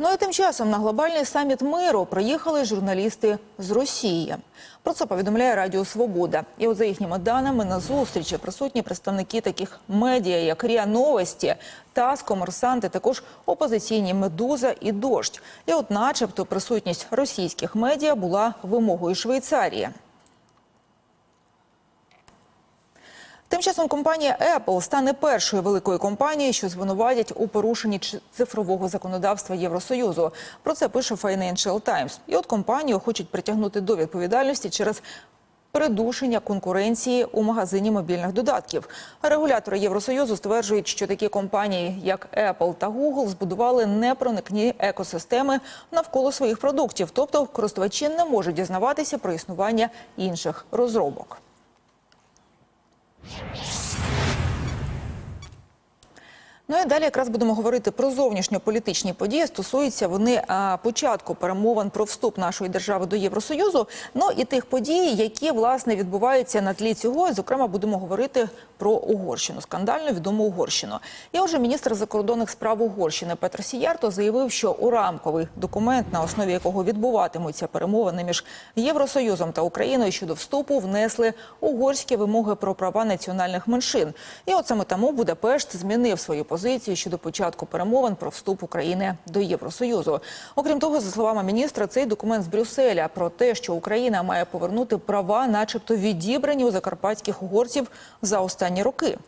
Ну і тим часом на глобальний саміт миру приїхали журналісти з Росії. Про це повідомляє Радіо Свобода. І от за їхніми даними на зустрічі присутні представники таких медіа, як РІА Новості, ТАСС, Комерсанти, також опозиційні Медуза і Дождь. І от, начебто, присутність російських медіа була вимогою Швейцарії. Тим часом компанія Apple стане першою великою компанією, що звинуватять у порушенні цифрового законодавства Євросоюзу. Про це пише Financial Times. І от компанію хочуть притягнути до відповідальності через придушення конкуренції у магазині мобільних додатків. Регулятори Євросоюзу стверджують, що такі компанії, як Apple та Google, збудували непроникні екосистеми навколо своїх продуктів, тобто користувачі не можуть дізнаватися про існування інших розробок. Ну і далі якраз будемо говорити про зовнішньополітичні події. Стосуються вони початку перемовин про вступ нашої держави до Євросоюзу. Ну і тих подій, які власне відбуваються на тлі цього. Зокрема, будемо говорити про Угорщину, скандально відому Угорщину. І отже, міністр закордонних справ Угорщини Петр Сіярто заявив, що у рамковий документ, на основі якого відбуватимуться перемовини між Євросоюзом та Україною щодо вступу, внесли угорські вимоги про права національних меншин. І от саме тому Будапешт змінив свою позицію щодо початку перемовин про вступ України до Євросоюзу. Окрім того, за словами міністра, цей документ з Брюсселя про те, що Україна має повернути права, начебто відібрані у закарпатських угорців за останні роки.